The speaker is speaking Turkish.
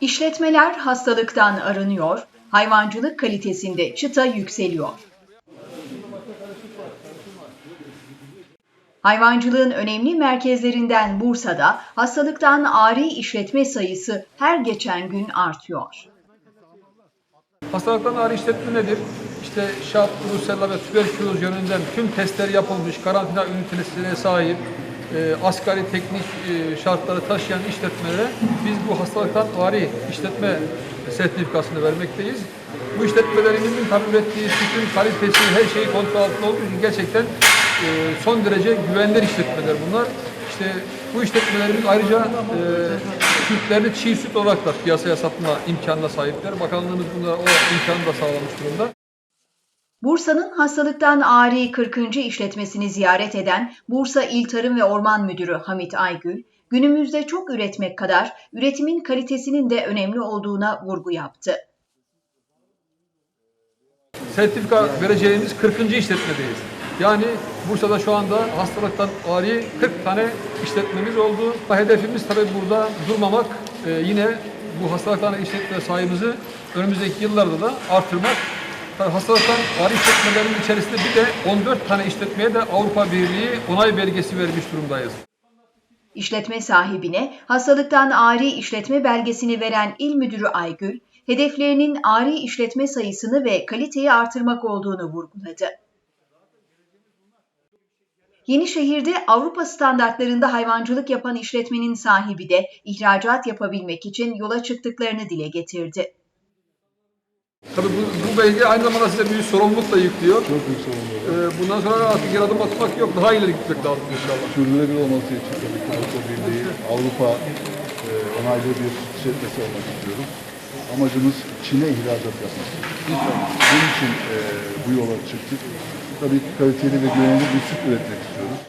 İşletmeler hastalıktan arınıyor, hayvancılık kalitesinde çıta yükseliyor. Hayvancılığın önemli merkezlerinden Bursa'da hastalıktan ari işletme sayısı her geçen gün artıyor. Hastalıktan ağrı işletme nedir? İşte şap, brusella ve tüberküloz yönünden tüm testler yapılmış, karantina ünitesine sahip, e, asgari teknik e, şartları taşıyan işletmelere biz bu hastalıktan ağrı işletme sertifikasını vermekteyiz. Bu işletmelerimizin tabii ürettiği sütün kalitesi, her şeyi kontrol altında olduğu için gerçekten e, son derece güvenilir işletmeler bunlar. İşte bu işletmelerimiz ayrıca e, sütlerini çiğ süt olarak da piyasaya satma imkanına sahipler. Bakanlığımız bunlara o imkanı da sağlamış durumda. Bursa'nın hastalıktan ari 40. işletmesini ziyaret eden Bursa İl Tarım ve Orman Müdürü Hamit Aygül, günümüzde çok üretmek kadar üretimin kalitesinin de önemli olduğuna vurgu yaptı. Sertifika vereceğimiz 40. işletmedeyiz. Yani Bursa'da şu anda hastalıktan ari 40 tane işletmemiz oldu. Hedefimiz tabii burada durmamak, e, yine bu hastalıktan işletme sayımızı önümüzdeki yıllarda da artırmak. Hastalıktan ari işletmelerinin içerisinde bir de 14 tane işletmeye de Avrupa Birliği onay belgesi vermiş durumdayız. İşletme sahibine hastalıktan ari işletme belgesini veren İl Müdürü Aygül, hedeflerinin ari işletme sayısını ve kaliteyi artırmak olduğunu vurguladı. Yenişehir'de Avrupa standartlarında hayvancılık yapan işletmenin sahibi de ihracat yapabilmek için yola çıktıklarını dile getirdi. Tabii bu, bu belge aynı zamanda size büyük sorumluluk da yüklüyor. Çok büyük sorumlu. Ee, bundan sonra artık geri adım atmak yok, daha ileri gitmek lazım inşallah. Sürdürülebilir olması için tabii ki Avrupa Birliği, Avrupa e, onaylı bir işletmesi olmak istiyorum. Amacımız Çin'e ihracat yapmak. Bunun için e, bu yola çıktık. Tabii ki kaliteli ve güvenilir bir süt üretmek istiyoruz.